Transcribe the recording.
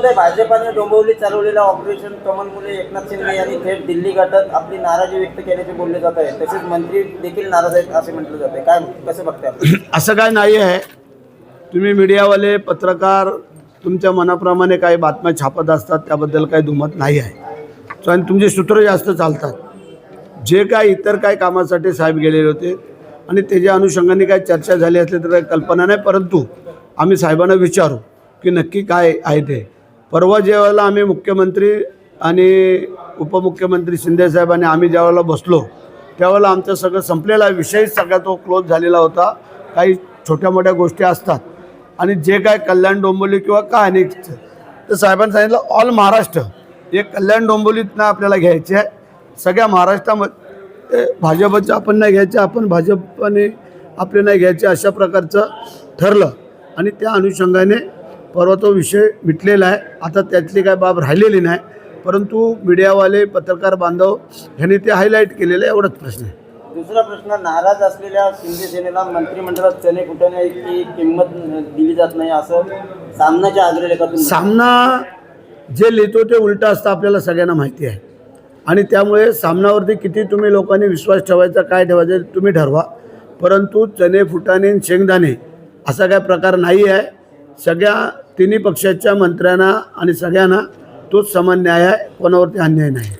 महोदय भाजपाने डोंबिवलीत चालवलेलं ऑपरेशन कमलमुळे एकनाथ शिंदे यांनी थेट दिल्ली गटात आपली नाराजी व्यक्त केल्याचे बोलले जात आहे. तसेच मंत्री देखील नाराज आहेत असे म्हटलं जात आहे. काय कसं बघताय असं काय नाही आहे. तुम्ही मीडियावाले पत्रकार तुमच्या मनाप्रमाणे काही बातम्या छापत असतात त्याबद्दल काही दुमत नाही आहे. आणि तुमचे सूत्र जास्त चालतात. जे काय इतर काय कामासाठी साहेब गेलेले होते आणि त्याच्या अनुषंगाने काही चर्चा झाली असली तर काही कल्पना नाही परंतु आम्ही साहेबांना विचारू की नक्की काय आहे ते. परवा जेव्हा आम्ही मुख्यमंत्री आणि उपमुख्यमंत्री शिंदेसाहेब आणि आम्ही ज्यावेळेला बसलो त्यावेळेला आमचं सगळं संपलेला विषय सगळा तो क्लोज झालेला होता. काही छोट्या मोठ्या गोष्टी असतात. आणि जे काय कल्याण डोंबोली किंवा काय अनेक तर साहेबांनी सांगितलं ऑल महाराष्ट्र हे कल्याण डोंबिवलीतनं आपल्याला घ्यायचे आहे. सगळ्या महाराष्ट्रामध्ये भाजपचं आपण नाही घ्यायचे आपण भाजपने आपले नाही घ्यायचे अशा प्रकारचं ठरलं. आणि त्या अनुषंगाने परवा तो विषय मिटलेला आहे. आता त्यातली काय बाब राहिलेली नाही. परंतु मीडियावाले पत्रकार बांधव ह्यांनी ते हायलाईट केलेलं आहे एवढाच प्रश्न आहे. दुसरा प्रश्न नाराज असलेल्या शिंदे सेनेला मंत्रिमंडळात चने फुटण्याची किंमत दिली जात नाही असं सामनाच्या अग्रलेखातून सामना जे लिहितो ते उलटं असतं आपल्याला सगळ्यांना माहिती आहे. आणि त्यामुळे सामनावरती किती तुम्ही लोकांनी विश्वास ठेवायचा काय ठेवायचा ते तुम्ही ठरवा. परंतु चणे फुटाणे शेंगदाणे असा काय प्रकार नाही आहे सगळ्या तिन्ही पक्षाच्या मंत्र्यांना आणि सगळ्यांना तोच समान न्याय आहे कोणावरती अन्याय नाही.